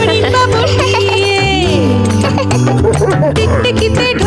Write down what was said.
টিকটিকিতে